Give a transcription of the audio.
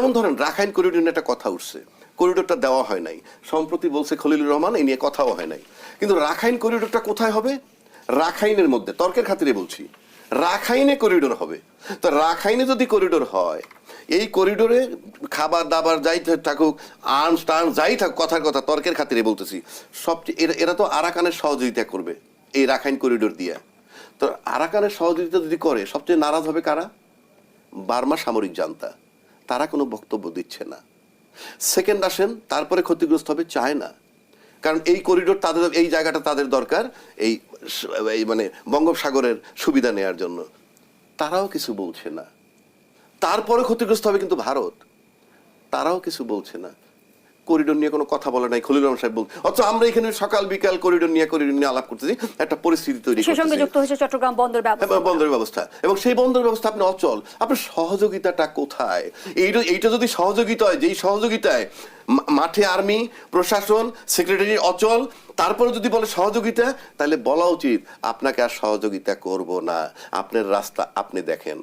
যেমন ধরেন, Rakhine corridor নিয়ে একটা কথা উঠছে। করিডোরটা দেওয়া হয় নাই। সম্প্রতি বলছে খলিলুর রহমান এই নিয়ে কথাও হয় নাই। কিন্তু রাখাইন করিডোরটা কোথায় হবে? রাখাইনের মধ্যে। তর্কের খাতিরে বলছি, রাখাইনে করিডোর হবে। তো রাখাইনে যদি করিডোর হয়, এই করিডোরে খাবার দাবার যাই থাকুক, আর্মস টার্মস যাই থাকুক, কথার কথা, তর্কের খাতিরে বলতেছি সবচেয়ে এরা- এরা তো আরাকানের সহযোগিতা করবে, এই রাখাইন করিডোর দিয়ে। তো আরাকানের সহযোগিতা যদি করে, সবচেয়ে নারাজ হবে কারা? বার্মা সামরিক জান্তা। তারা কোনো বক্তব্য দিচ্ছে না। সেকেন্ড আসেন, তারপরে ক্ষতিগ্রস্ত হবে চায়না। কারণ এই করিডোর তাদের, এই জায়গাটা তাদের দরকার, এই এই মানে বঙ্গোপসাগরের সুবিধা নেয়ার জন্য। তারাও কিছু বলছে না। তারপরে ক্ষতিগ্রস্ত হবে কিন্তু ভারত। তারাও কিছু বলছে না। করিডোর নিয়ে কোনো কথা বলে নাই খলিল রহমান সাহেব বল অথচ আমরা এখানে সকাল বিকাল করিডোর নিয়ে করিডোর নিয়ে আলাপ করতেছি একটা পরিস্থিতি তৈরি সে সঙ্গে যুক্ত হয়েছে চট্টগ্রাম বন্দর ব্যবস্থা। হ্যাঁ, বন্দরের ব্যবস্থা। এবং সেই বন্দর ব্যবস্থা আপনি অচল। আপনার সহযোগিতাটা কোথায়? এইটা এইটা যদি সহযোগিতা হয় যেই সহযোগিতায় মাঠে আর্মি প্রশাসন সেক্রেটারি অচল তারপরে যদি বলে সহযোগিতা তাহলে বলা উচিত আপনাকে আর সহযোগিতা করব না। আপনার রাস্তা আপনি দেখেন।